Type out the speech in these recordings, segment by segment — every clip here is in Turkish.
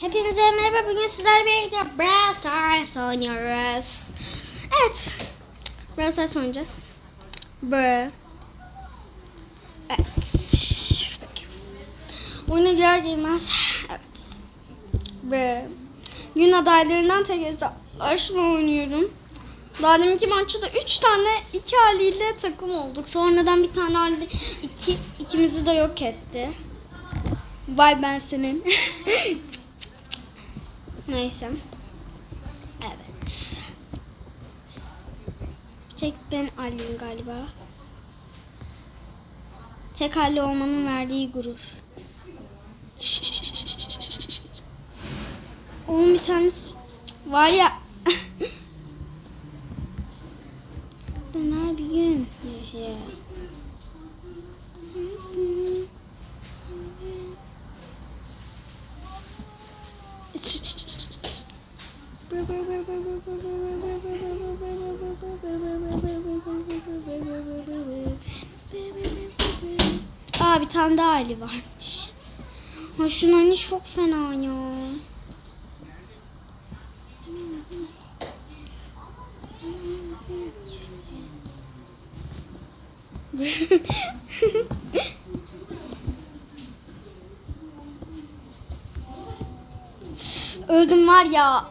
Hepinize merhaba. Bugün sizlerle birlikte Brawl Stars oynuyoruz. Evet. Brawl Stars oynayacağız. Bra. Evet. Oyuna girer girmez. Evet. Bra. Gün adaylarından tek aşma oynuyorum. Daha deminki maçta da 3 tane iki haliyle takım olduk. Sonradan bir tane haliyle iki, ikimizi de yok etti. Vay ben senin. Neyse. Evet. Bir tek ben Ali'yim galiba. Tek Ali olmanın verdiği gurur. Onun bir tanesi var ya. Döner bir gün. Yeah, yeah. Aa bir tane daha varmış. Ha şunun hani çok fena ya. Öldüm var ya.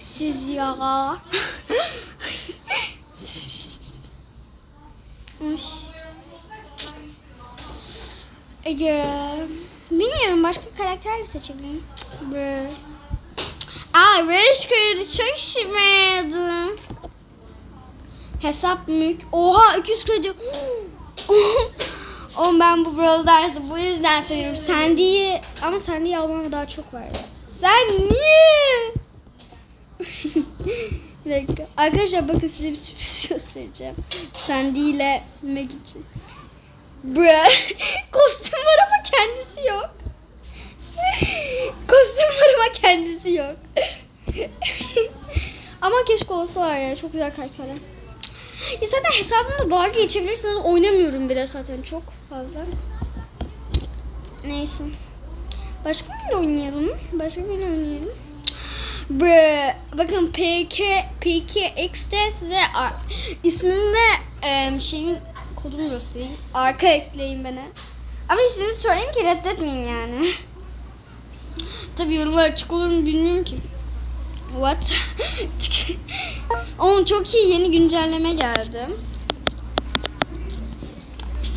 Siz ya. Uy. Ege. Bilmiyorum başka karakter de seçebilirim. Brr. Aa Barış kaydı çok şımardı. Hesap mülk. Oha 200 kredi. Oğlum ben bu Brawl Stars'ı bu yüzden seviyorum. Sandy'yi ama Sandy'yi almama daha çok var. Sen niye? Bir dakika. Arkadaşlar bakın size bir sürpriz göstereceğim. Sandy ile Meg için. Bra. Kostüm var ama kendisi yok. Kostüm var ama kendisi yok. ama keşke olsa var ya. Çok güzel karakterler. Ya zaten hesabımda dalga geçebilirsiniz. Oynamıyorum bile zaten çok fazla. Neyse. Başka bir oynayalım. Başka bir oynayalım. Bakın PK PKX'te size ismimi ve şeyin kodumu göstereyim. Arka ekleyin bana. Ama isminizi söyleyeyim ki reddetmeyin yani. Tabii yorumlar açık olur mu bilmiyorum ki. What? Oğlum çok iyi yeni güncelleme geldi.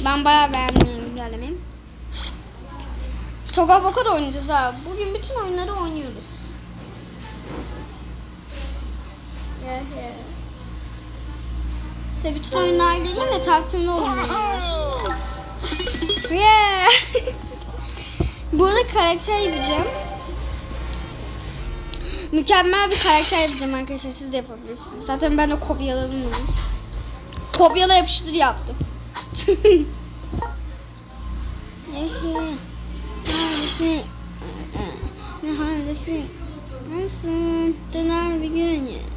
Ben bayağı beğendim yeni güncellemeyi. Toga Boka da oynayacağız ha. Bugün bütün oyunları oynuyoruz. Yeah, yeah. Tabii bütün oyunlar dediğim de takvimli oyunlar. Yeah. Bu arada karakter yapacağım. Mükemmel bir karakter yapacağım arkadaşlar. Siz de yapabilirsiniz. Zaten ben de kopyaladım bunu. Kopyala yapıştır yaptım. Neredesin? Neredesin? Nasılsın? Döner bir gün ya.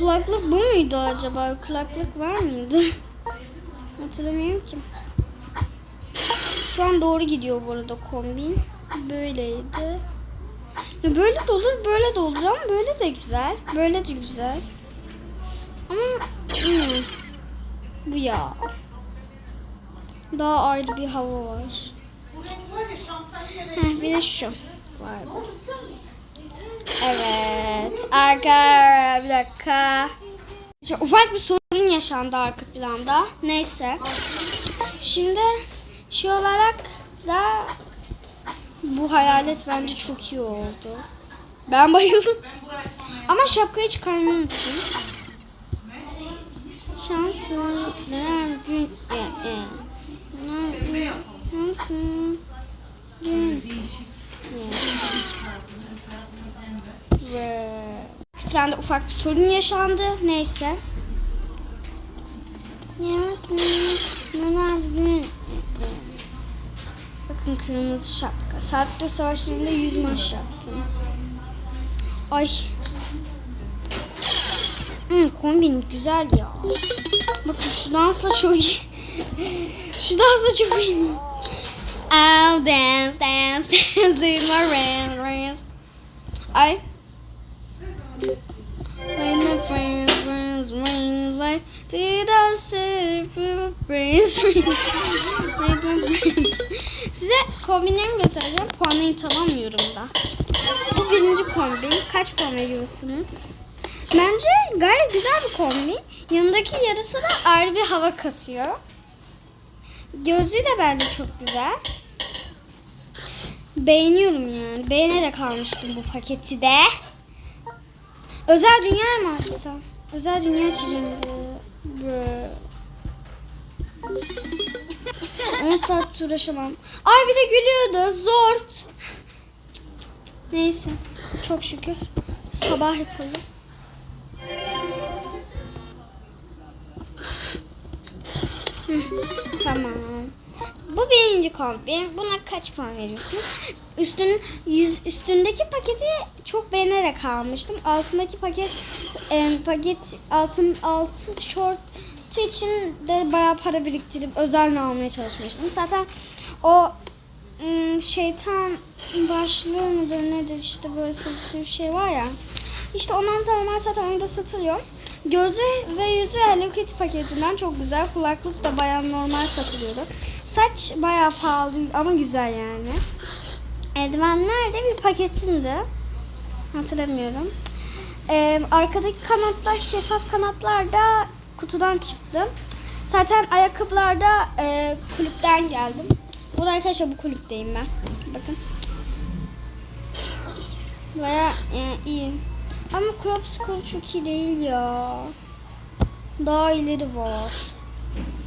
Kulaklık bu muydu acaba? Kulaklık var mıydı? Hatırlamıyorum ki. Şu an doğru gidiyor bu arada kombin. Böyleydi. Ya böyle de olur, böyle de olur ama böyle de güzel. Böyle de güzel. Ama hmm, bu ya. Daha ayrı bir hava var. Heh, bir de şu vardı. Evet. Arka bir dakika. Ufak bir sorun yaşandı arka planda. Neyse. Şimdi şey olarak da bu hayalet bence çok iyi oldu. Ben bayıldım. Ama şapkayı çıkarmayı unuttum. Şansın gün e, gün şansın gün e. Ve ekranda ufak bir sorun yaşandı. Neyse. Bakın kırmızı şapka. Saatler savaşlarında yüz maç yaptım. Ay. Hmm, kombin güzel ya. Bakın şu dansla çok iyi. şu dansla çok iyi. I'll dance, dance, dance with my friends, friends. Ay. With my friends, friends, friends, like did I say my friends. Size kombinlerimi göstereceğim. Puanlayı tamamlıyorum da. Bu birinci kombin. Kaç puan veriyorsunuz? Bence gayet güzel bir kombin. Yanındaki yarısı da ayrı bir hava katıyor. Gözlüğü de bence çok güzel. Beğeniyorum yani. Beğenerek almıştım bu paketi de. Özel dünya mı açsam? Özel dünya açacağım diyor. Bro. 10 saat uğraşamam. Ay bir de gülüyordu. Zort. Neyse. Çok şükür. Sabah yapalım. Tamam. Bu birinci kombin. Buna kaç puan veriyorsunuz? Üstün, yüz, üstündeki paketi çok beğenerek almıştım. Altındaki paket e, paket altın altı short için de bayağı para biriktirip özel almaya çalışmıştım. Zaten o şeytan başlığı mıdır nedir işte böyle sarısı bir şey var ya. İşte ondan normal zaten orada satılıyor. Gözü ve yüzü Hello Kitty paketinden çok güzel. Kulaklık da bayağı normal satılıyordu. Saç bayağı pahalı ama güzel yani. Eldivenler de bir paketinde. Hatırlamıyorum. Ee, arkadaki kanatlar, şeffaf kanatlar da kutudan çıktı. Zaten ayakkabılar da e, kulüpten geldim. Bu da arkadaşlar bu kulüpteyim ben. Bakın. Baya iyi. Ama crop school çok iyi değil ya. Daha ileri var.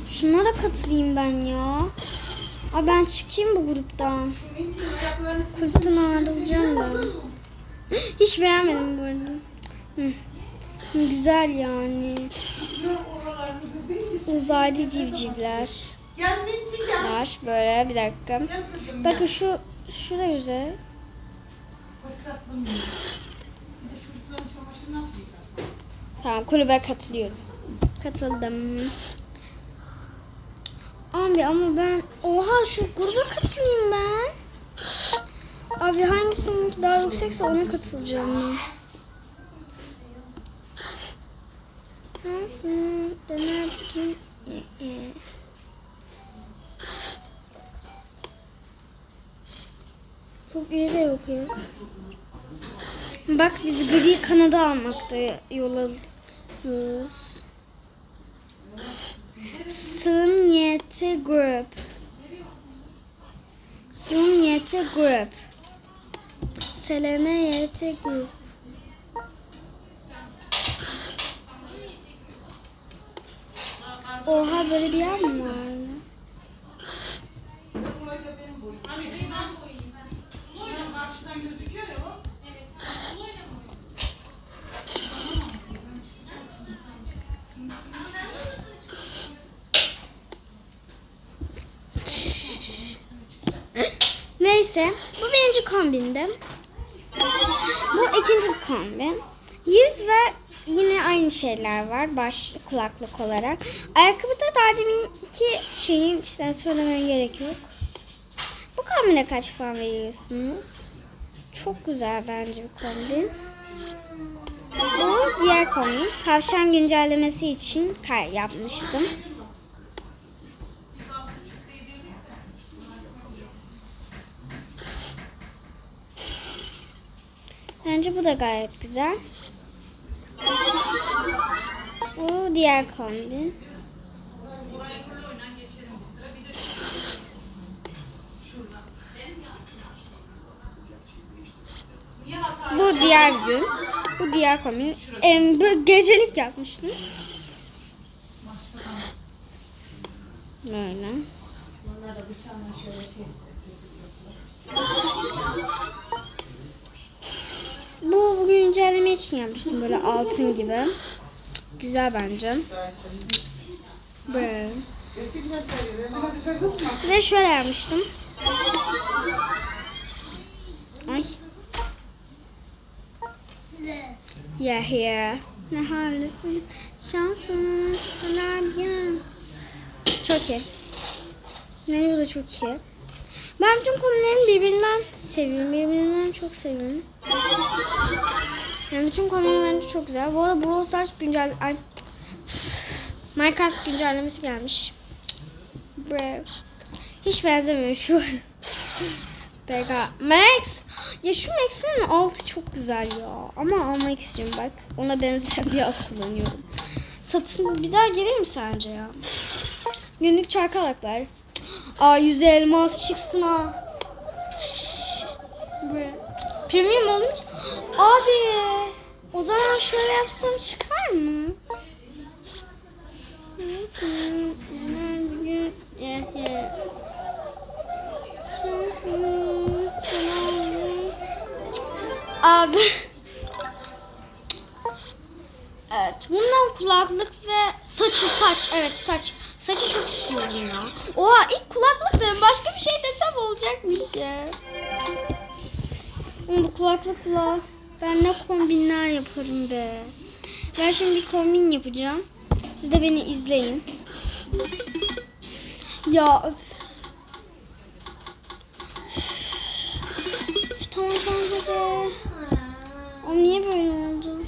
Şuna da katılayım ben ya. Aa, ben çıkayım bu gruptan. Kulüpten ayrılacağım ben. Hiç beğenmedim bu. Hı. Güzel yani. Uzaylı civcivler var. Böyle bir dakika. Bakın şu şu da güzel. Tamam kulübe katılıyorum. Katıldım. Abi ama ben oha şu gruba katılayım ben. Abi hangisinin daha yüksekse ona katılacağım ben. Hangisini dener bakayım. Ee, e. Çok iyi de yok ya. Bak biz gri Kanada almakta yol alıyoruz. Sığmyete Group. Sığmyete Group. Seleme Yete Group. Oha böyle bir yer mi var? Neyse bu birinci kombindi. Bu ikinci bir kombin. Yüz ve yine aynı şeyler var baş kulaklık olarak. Ayakkabıda daha deminki şeyin işte söylemeye gerek yok. Bu kombine kaç puan veriyorsunuz? Çok güzel bence bir kombin. Bu diğer kombin. Tavşan güncellemesi için yapmıştım. Bence bu da gayet güzel. Bu diğer kombin. Bu diğer gün. Bu diğer kombin. Em, böyle gecelik yapmıştım. Böyle. Bunlar da bıçağla şöyle. Bu bugün güncelleme için yapmıştım böyle altın gibi. Güzel bence. Böyle. De şöyle yapmıştım. Ay. Yeah, here. Ne haldesin? Şansın. Çok iyi. Melo da çok iyi. Ben bütün konularımı birbirinden seviyorum. Birbirinden çok seviyorum. Yani bütün konuları bence çok güzel. Bu arada Brawl Stars güncel... Ay, Minecraft güncellemesi gelmiş. Bre. Hiç benzemiyor şu an. Peka. Max. Ya şu Max'in altı çok güzel ya. Ama almak istiyorum bak. Ona benzer bir alt kullanıyorum. Satın bir daha gelir mi sence ya? Günlük çarkalaklar. Aa yüz elmas çıksın ha. Premium olmuş. Abi. O zaman şöyle yapsam çıkar mı? Abi. Evet, bundan kulaklık ve saçı saç. Evet saç. Saçı çok istiyorum ya. Oha ilk kulaklık dedim. Başka bir şey desem olacakmış ya. Oğlum Bu kulaklıkla ben ne kombinler yaparım be. Ben şimdi bir kombin yapacağım. Siz de beni izleyin. Ya öf. Tamam tamam hadi. O niye böyle oldu?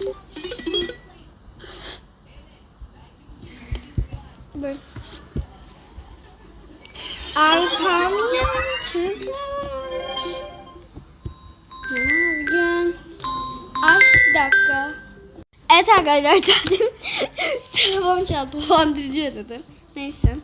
Arkamı yanıtırsa bir gün. Ay bir dakika. Evet arkadaşlar dedim. Telefon çaldı. Dolandırıcı ödedim. Neyse.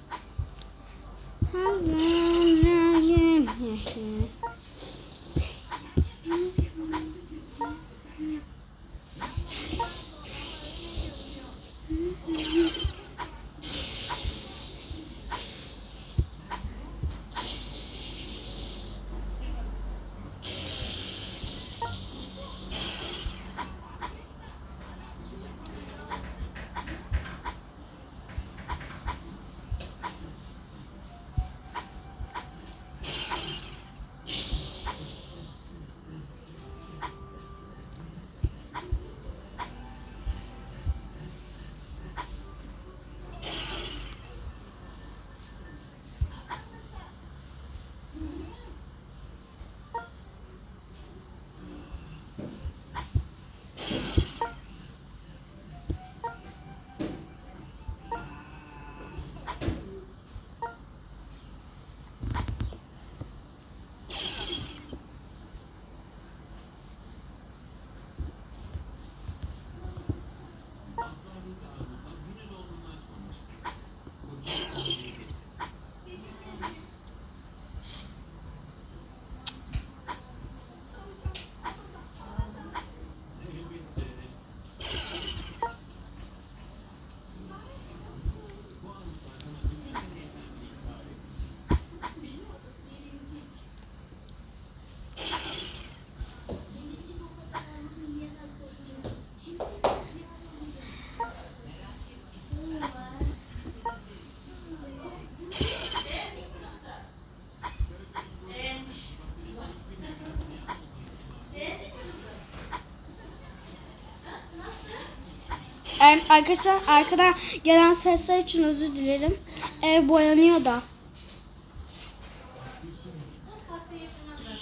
Ee, arkadaşlar arkadan gelen sesler için özür dilerim. Ev boyanıyor da.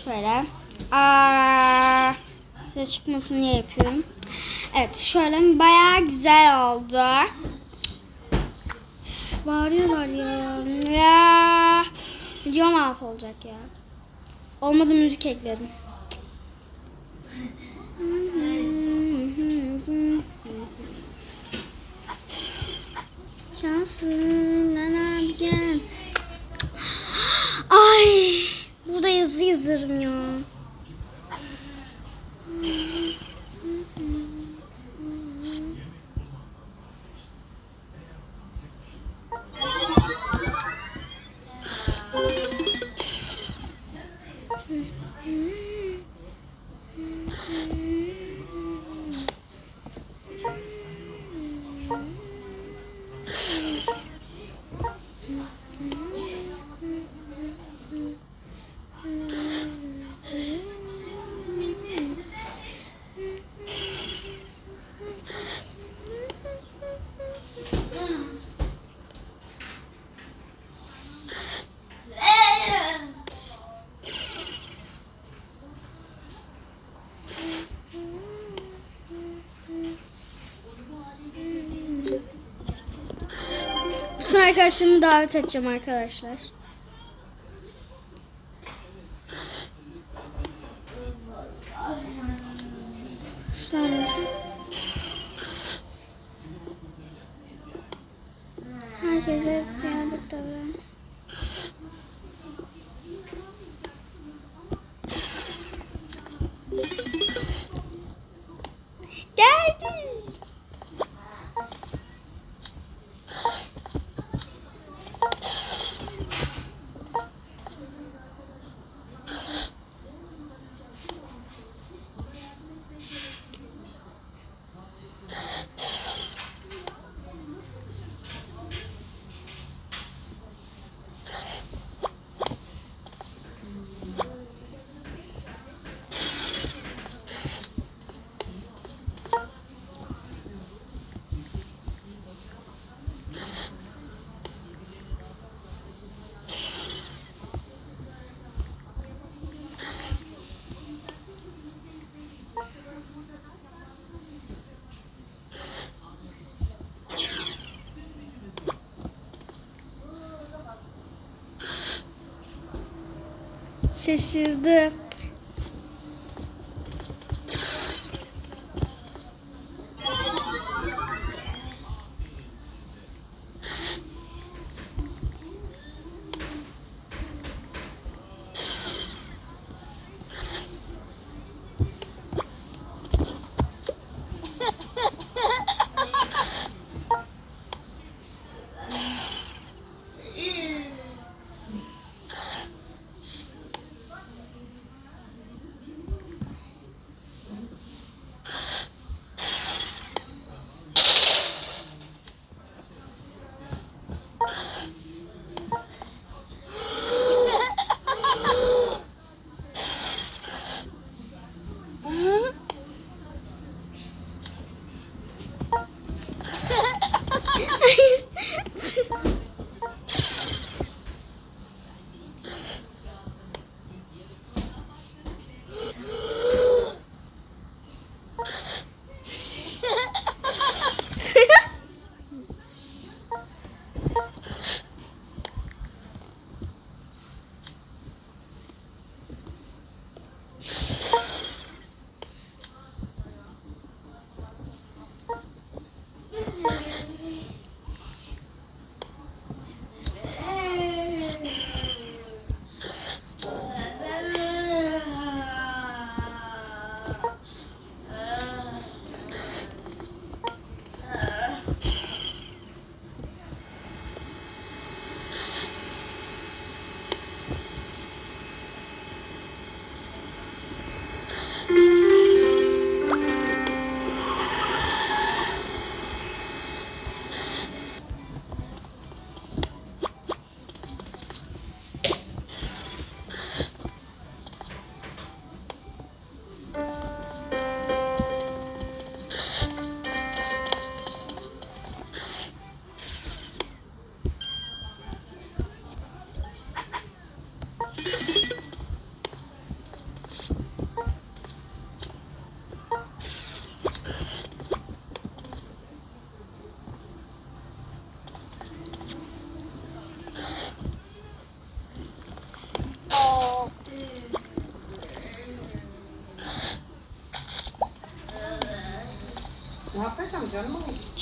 Şöyle. Aa, ses çıkmasın diye yapıyorum. Evet şöyle bayağı güzel oldu. Bağırıyorlar ya. Ya. Video mahvolacak ya. Olmadı müzik ekledim. Şansın abi gel. Ay, burada yazı yazarım ya. Bütün arkadaşlarımı davet edeceğim arkadaşlar. Herkese siyahlık tabii. Şaşırdı.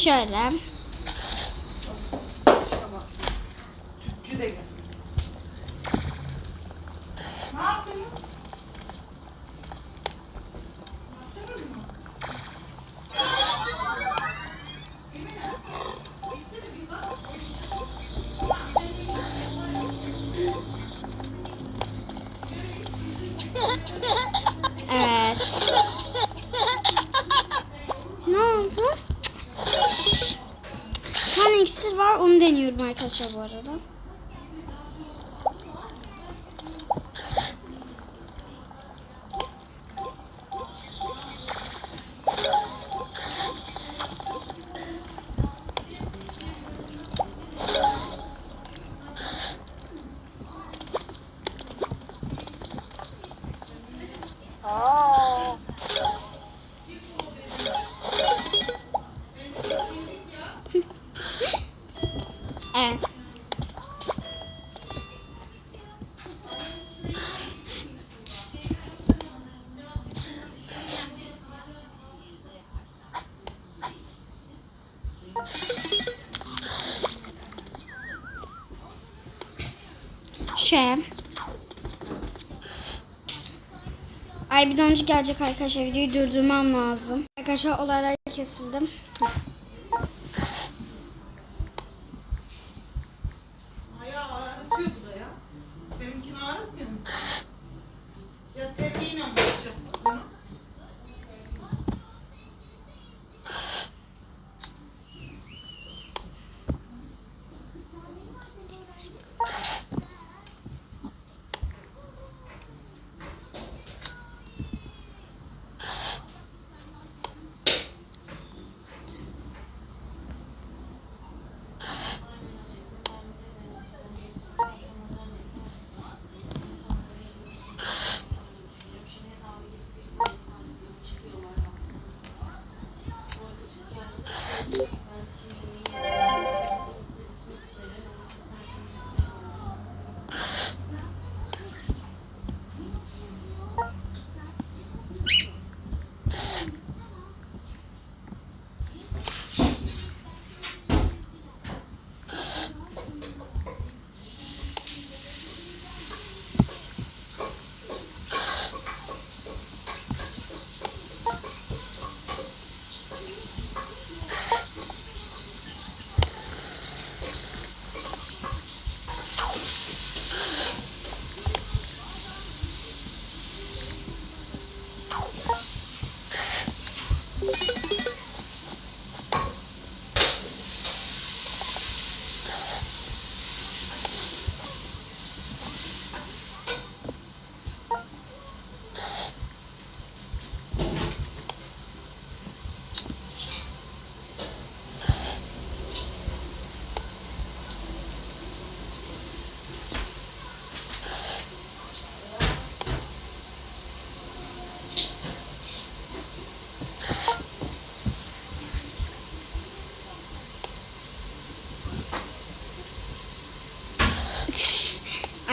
Şöyle. Tamam. Tüpçü de deniyorum arkadaşlar bu arada. Şey. Ay bir de önce gelecek arkadaşlar videoyu durdurmam lazım. Arkadaşlar olaylar kesildim.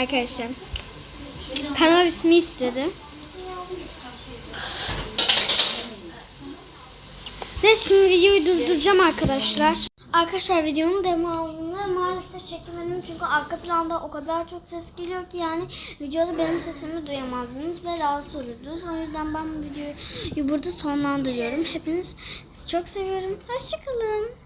Arkadaşlar. Kanal ismi istedi. Ve şimdi videoyu durduracağım arkadaşlar. Arkadaşlar videonun devamını maalesef çekemedim çünkü arka planda o kadar çok ses geliyor ki yani videoda benim sesimi duyamazdınız ve rahatsız olurdunuz. O yüzden ben bu videoyu burada sonlandırıyorum. Hepiniz çok seviyorum. Hoşçakalın.